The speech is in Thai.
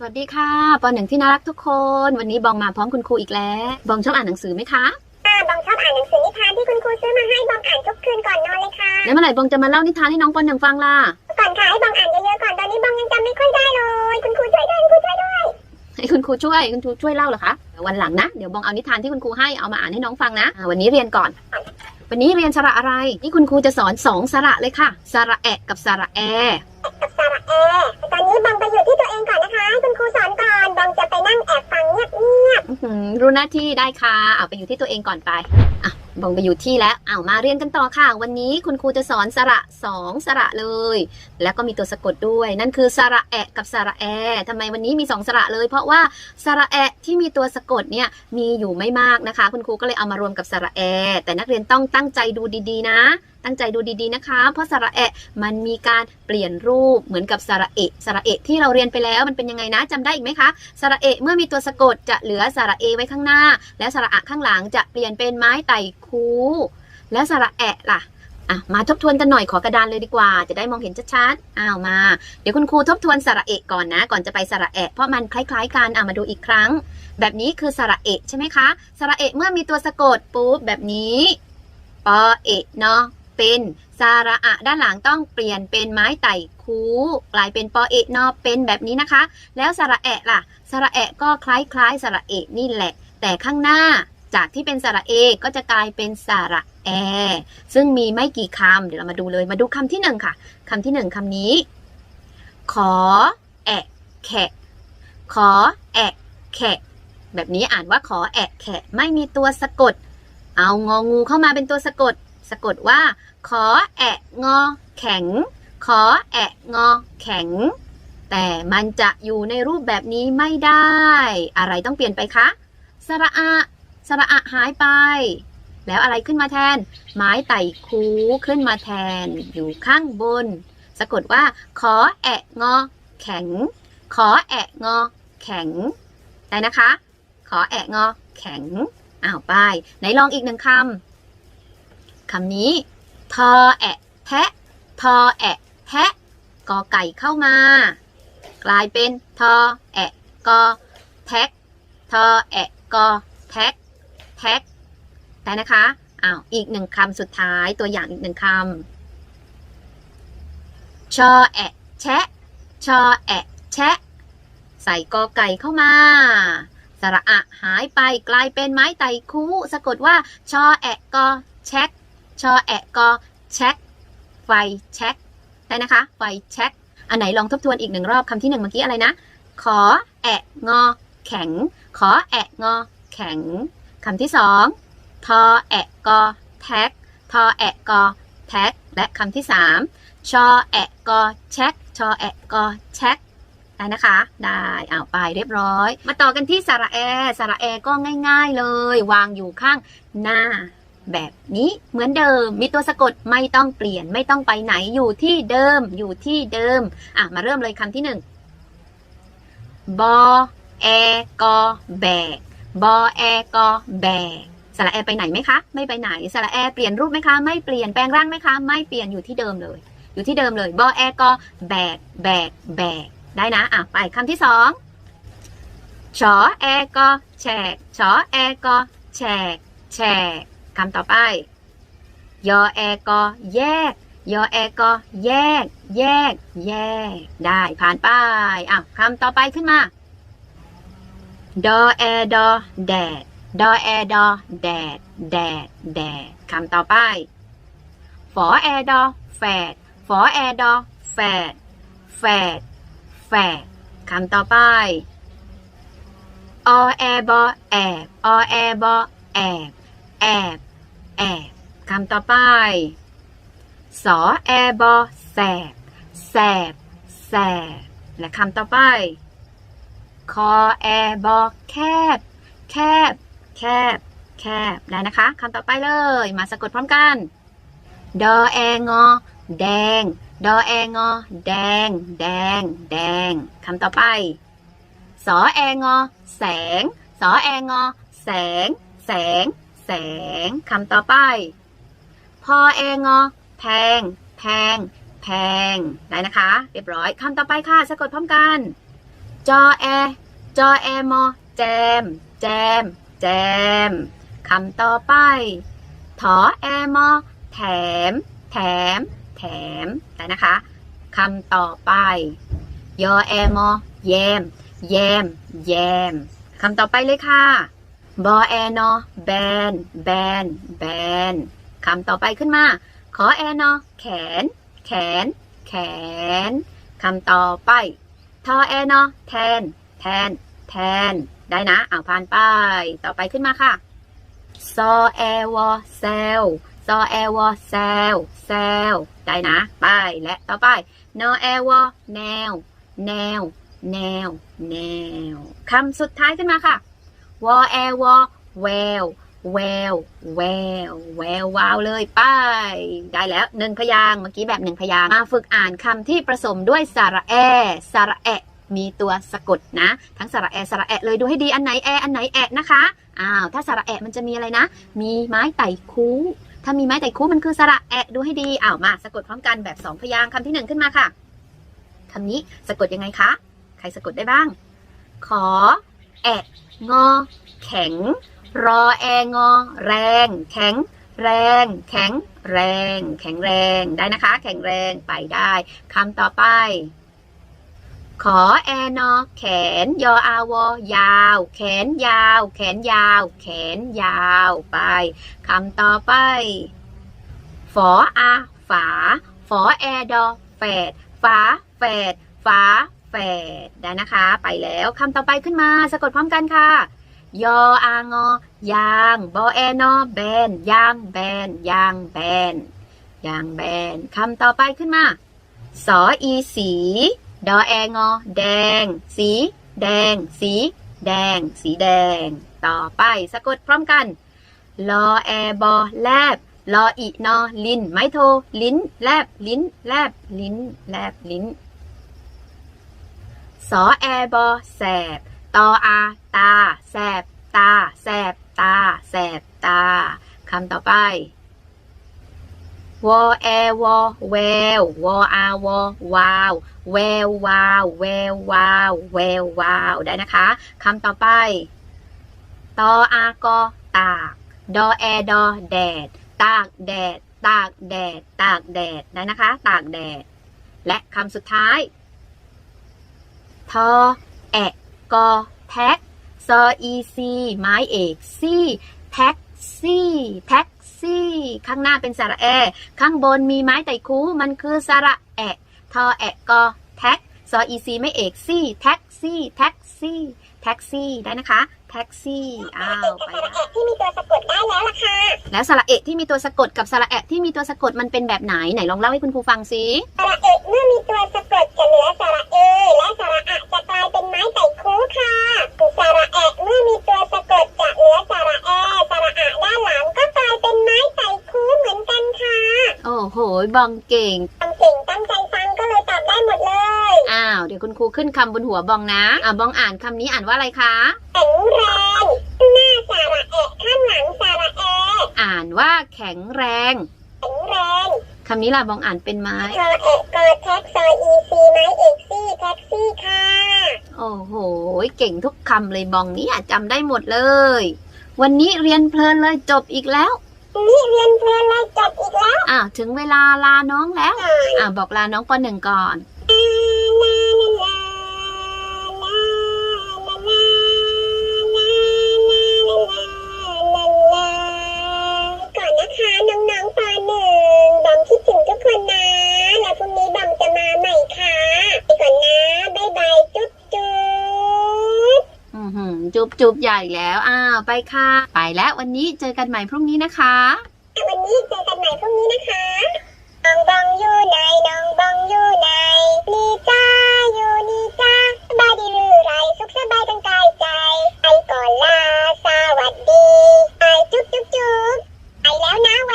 สวัสดีค่ะปหนึ่งที่น่ารักทุกคน วันนี้บองมาพร้อมคุณครูอีกแล้ว บองชอบอ่านหนังสือไหมคะค่ะบองชอบอ่านหนังสือนิทานที่คุณครูซื้อมาให้บองอ่านทุกคืนก่อนนอนเลยค่ะ แล้วเมื่อไหร่บองจะมาเล่านิทานให้น้องปหนึ่งฟังล่ะ ก่อนค่ะให้บองอ่านเยอะๆก่อน ตอนนี้บองยังจำไม่ค่อยได้เลย คุณครูช่วยด้วยคุณครูช่วยด้วยให้คุณครูช่วย คุณครูช่วยเล่าเหรอคะเดี๋ยววันหลังนะ เดี๋ยวบองเอานิทานที่คุณครูให้เอามาอ่านให้น้องฟังนะอ่าวันนี้เรียนก่อน วันนี้เรียนสระอะไร นี่คุณครูจะสอนสองสระเลยค่ะ สระแอะกับสระแอกับสระแอตอนนี้บองไปอยู่ คุณครูสอนก่อนบองจะไปนั่งแอบฟังเงียบอื้อหือรู้หน้าที่ได้ค่ะเอาไปอยู่ที่ตัวเองก่อนไปอะบองไปอยู่ที่แล้วเอามาเรียนกันต่อค่ะ วันนี้คุณครูจะสอนสระสองสระเลย แล้วก็มีตัวสะกดด้วย นั่นคือสระแอะกับสระแอทำไมวันนี้มีสองสระเลย เพราะว่าสระแอะที่มีตัวสะกดเนี่ยมีอยู่ไม่มากนะคะ คุณครูก็เลยเอามารวมกับสระแอแต่นักเรียนต้องตั้งใจดูดีๆนะตั้งใจดูดีๆนะคะ เพราะสระแอะมันมีการเปลี่ยนรูปเหมือนกับสระเอะสระเอะที่เราเรียนไปแล้วมันเป็นยังไงนะจำได้อีกไหมคะสระเอะเมื่อมีตัวสะกดจะเหลือสระเอไว้ข้างหน้า และสระอะข้างหลังจะเปลี่ยนเป็นไม้ไต่คูแล้วสระแอะล่ะอะมาทบทวนกันหน่อยขอกระดานเลยดีกว่า จะได้มองเห็นชัดๆอ้าวมา เดี๋ยวคุณครูทบทวนสระเอะก่อนนะ ก่อนจะไปสระแอะเพราะมันคล้าย ๆ กันอะมาดูอีกครั้ง แบบนี้คือสระเอะใช่ไหมคะสระเอะเมื่อมีตัวสะกดปุ๊บแบบนี้ปอเอะเนาะ เป็นสระอะด้านหลังต้องเปลี่ยนเป็นไม้ไต่คูกลายเป็นปอเอะนาะเป็นแบบนี้นะคะ แล้วสระแอะล่ะ สระแอะก็คล้ายๆสระเอะนี่แหละ แต่ข้างหน้าจากที่เป็นสระเอก็จะกลายเป็นสระแอ ซึ่งมีไม่กี่คำเดี๋ยวเรามาดูเลยมาดูคำที่หนึ่งค่ะคำที่หนึ่งคำนี้ ขอแอะแขะขอแอะแขะแบบนี้อ่านว่าขอแอะแขะไม่มีตัวสะกด เอางองูเข้ามาเป็นตัวสะกด สะกดว่า ขอแอะงอแข็ง ขอแอะงอแข็ง แต่มันจะอยู่ในรูปแบบนี้ไม่ได้ อะไรต้องเปลี่ยนไปคะ สระอะ สระอะหายไป แล้วอะไรขึ้นมาแทน ไม้ไต่คูขึ้นมาแทน อยู่ข้างบน สะกดว่า ขอแอะงอแข็ง ขอแอะงอแข็ง ได้นะคะ ขอแอะงอแข็งอ้าวไป ไหนลองอีกหนึ่งคำ คำนี้ทอแอะแทะทอแอะแทะกอไก่เข้ามา กลายเป็นทอแอะกอแท็กทอแอะกอแท็กแท็กได้นะคะอ้าวอีกหนึ่งคำสุดท้ายตัวอย่างอีกหนึ่งคำชอแอะแชะชอแอะแชะใส่กอไก่เข้ามาสระอะหายไปกลายเป็นไม้ไต่คูสะกดว่าชอแอะกอแช็ก ชอแอะกอแช็กไฟแช็กได้นะคะไฟแช็กอันไหนลองทบทวนอีกหนึ่งรอบคำที่หนึ่งเมื่อกี้อะไรนะ ขอแอะงอ แข็ง ขอแอะงอ แข็งคำที่สองทอแอะกอแท็กทอแอะกอแท็กและคำที่สามชอแอะกอแช็กชอแอะกอแช็กได้นะคะ ได้เอาไปเรียบร้อย มาต่อกันที่สระแอสระแอก็ง่าย ๆเลย วางอยู่ข้างหน้า แบบนี้เหมือนเดิม มีตัวสะกดไม่ต้องเปลี่ยนไม่ต้องไปไหนอยู่ที่เดิม อยู่ที่เดิม อะ มาเริ่มเลยคำที่หนึ่งบอแอกอแบกบอแอกอแบกสระแอไปไหนไหมคะ ไม่ไปไหนสระแอเปลี่ยนรูปไหมคะ ไม่เปลี่ยนแปลงร่างไหมคะ ไม่เปลี่ยนอยู่ที่เดิมเลย อยู่ที่เดิมเลยบอแอกอแบกแบกแบกได้นะอะไปคำที่สองชอแอกอแฉกชอแอกอแฉกแฉก คำต่อไป ยอแอกอแยก ยอแอกอแยก แยก แยก ได้ผ่านไปอะคำต่อไปขึ้นมา ดอแอดอแดด ดอแอดอแดด แดด แดดคำต่อไป ฝอแอดอแฝด ฝอแอดอแฝด แฝด แฝดคำต่อไปอแอบอแอบอแอบอแอบ แอบ แอบคำต่อไป สอแอบอแสบ แสบ แสบ และคำต่อไป คอแอบอแคบ แคบ แคบ แคบ ได้นะคะคำต่อไปเลย มาสะกดพร้อมกัน ดอแองอ แดง ดอแองอ แดง แดง แดงคำต่อไป สอแองอ แสง สอแองอ แสง แสง แสงคำต่อไป พอแองอแพง แพง แพง ได้นะคะ เรียบร้อยคำต่อไปค่ะ สะกดพร้อมกันจจอแอ จอแอมอแจม แจม แจมคำต่อไป ถอแอมอแถม แถม แถม ได้นะคะคำต่อไป ยอแอมอแยม แยม แยมคำต่อไปเลยค่ะ บอแอนอแบน แบน แบน คำต่อไปขึ้นมา ขอแอนอแขน แขน แขน คำต่อไป ทอแอนอแทน แทน แทน ได้นะ เอาผ่านไป ต่อไปขึ้นมาค่ะ ซอแอวอแซลซอแอวอแซลแซลได้นะ ไป และต่อไปนอแอวอแนว แนว แนว แนว คำสุดท้ายขึ้นมาค่ะ วอแอวอแววแววแววแวววาวเลยไป ได้แล้วหนึ่งพยางเมื่อกี้แบบหนึ่งพยางมาฝึกอ่านคำที่ผสมด้วยสระแอ สระแอะมีตัวสะกดนะ ทั้งสระแอ สระแอะเลยดูให้ดีอันไหนแอ อันไหนแอะนะคะอ้าวถ้าสระแอะมันจะมีอะไรนะ มีไม้ไต่คูถ้ามีไม้ไต่คูมันคือสระแอะดูให้ดีอ้าวมาสะกดพร้อมกันแบบสองพยางคำที่หนึ่งขึ้นมาค่ะคำนี้สะกดยังไงคะ ใครสะกดได้บ้าง ขอแอะ งอ แข็ง รอแองอ แรง แข็ง แรง แข็ง แรง แข็งแรงได้นะคะ แข็งแรงไปได้คำต่อไป ขอแอนอ แขน ยออาวอยาว แขนยาว แขนยาว แขนยาวไปคำต่อไป ฝออาฝา ฝอแอดอแฝดฝาแฝดฝา แฝดได้นะคะ ไปแล้วคำต่อไปขึ้นมาสะกดพร้อมกันค่ะ ยออางอยางบอแอนอแบนยางแบนยางแบนยางแบนคำต่อไปขึ้นมาสออีสีดอแองอแดง สี แดง สี แดง สีแดง ต่อไปสะกดพร้อมกันลอแอบอแลบลออีนอลินไม้โท ลิ้น แลบ ลิ้น แลบ ลิ้น แลบ ลิ้น สอแอบอแสบตออาตา แสบตา แสบตา แสบตาคำต่อไปวอแอวอแวววออาวอวาวแวววาวแวววาวแวววาวได้นะคะคำต่อไปตออากอตากดอแอดอแดด ตากแดด ตากแดด ตากแดดได้นะคะ ตากแดด และคำสุดท้าย ทอแอะกอแท็กซออีซีไม้เอกซี่แท็กซี่แท็กซี่ ข้างหน้าเป็นสระแอ ข้างบนมีไม้ไต่คูมันคือสระแอะทอแอะกอแท็กซออีซีไม่เอกซี่แท็กซี่แท็กซี่ แท็กซี่ได้นะคะ แท็กซี่อ้าวไปสระละแอะที่มีตัวสะกดได้แล้วล่ะค่ะ แล้วสระเอะที่มีตัวสะกดกับสระแอะที่มีตัวสะกดมันเป็นแบบไหนไหนลองเล่าให้คุณครูฟังสิสระเอะเมื่อมีตัวสะกดจะเหลือสระเอและสระอะจะกลายเป็นไม้ไต่คูค่ะสระแอะเมื่อมีตัวสะกดจะเหลือสระแอสระอะด้านหลังก็กลายเป็นไม้ไต่คูเหมือนกันค่ะ โอ้โหบองเก่งทำเก่งตั้งใจาวเดี๋ยวคุณครูขึ้นคำบนหัวบองนะ อ่าบองอ่านคำนี้อ่านว่าอะไรคะแข็งแรงหน้าสระเอะข้างหลังสระแออ่านว่าแข็งแรงแข็งแรงคำนี้ล่ะบองอ่านเป็นไหมทอเอะกอแท็กซอยอีซีไม้เอกซี่แท็กซี่ค่ะ โอ้โห เก่งทุกคำเลยบองเนี่ยจำได้หมดเลย วันนี้เรียนเพลินเลยจบอีกแล้วนี่เรียนเพลินเลยจบอีกแล้ว อ่าถึงเวลาลาน้องแล้ว อ่าบอกลาน้องปหนึ่งก่อน จุ๊บใหญ่แล้ว อ้าว ไปค่ะ ไปแล้ววันนี้เจอกันใหม่พรุ่งนี้นะคะ วันนี้เจอกันใหม่พรุ่งนี้นะคะน้องบองอยู่ไหนน้องบองอยู่ไหนนี่จ้าอยู่นี่จ้าสบายดีหรือไรสุขสบายทั้งกายใจไอก่อนลาสวัสดีไอจุ๊บจุ๊บจุ๊บไปแล้วนะแว